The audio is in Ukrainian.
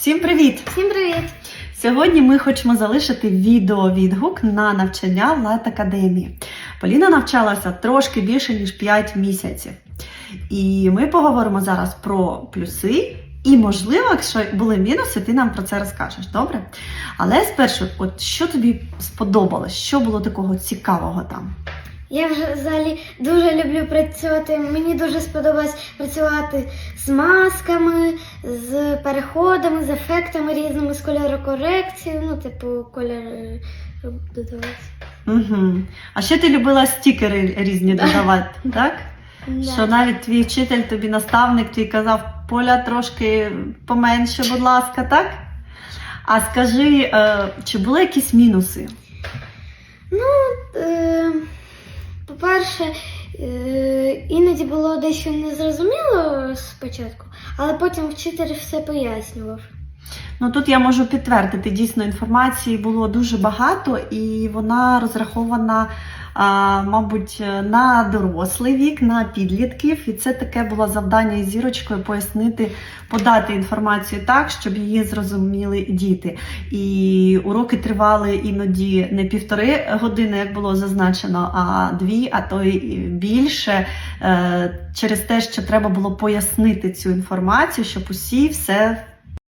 Всім привіт! Всім привіт! Сьогодні ми хочемо залишити відеовідгук на навчання в Лайт Академії. Поліна навчалася трошки більше ніж 5 місяців. І ми поговоримо зараз про плюси. І, можливо, якщо були мінуси, ти нам про це розкажеш, добре? Але спершу, от що тобі сподобалось? Що було такого цікавого там? Я вже взагалі дуже люблю працювати. Мені дуже сподобалось працювати з масками, з переходами, з ефектами різними, з кольорокорекцією, ну, типу, кольори додавати. Угу. А ще ти любила стікери різні додавати, так? Що навіть твій вчитель, тобі наставник твій казав, Поля трошки поменше, будь ласка, так? А скажи, е, чи були якісь мінуси? Е, По-перше, е, іноді було дещо незрозуміло спочатку, але потім вчитель все пояснював. Ну тут я можу підтвердити, дійсно інформації було дуже багато, і вона розрахована, а, мабуть, на дорослий вік, на підлітків. І це таке було завдання із зірочкою пояснити, подати інформацію так, щоб її зрозуміли діти. І уроки тривали іноді не півтори години, як було зазначено, а дві, а то й більше. е, Через те, що треба було пояснити цю інформацію, щоб усі все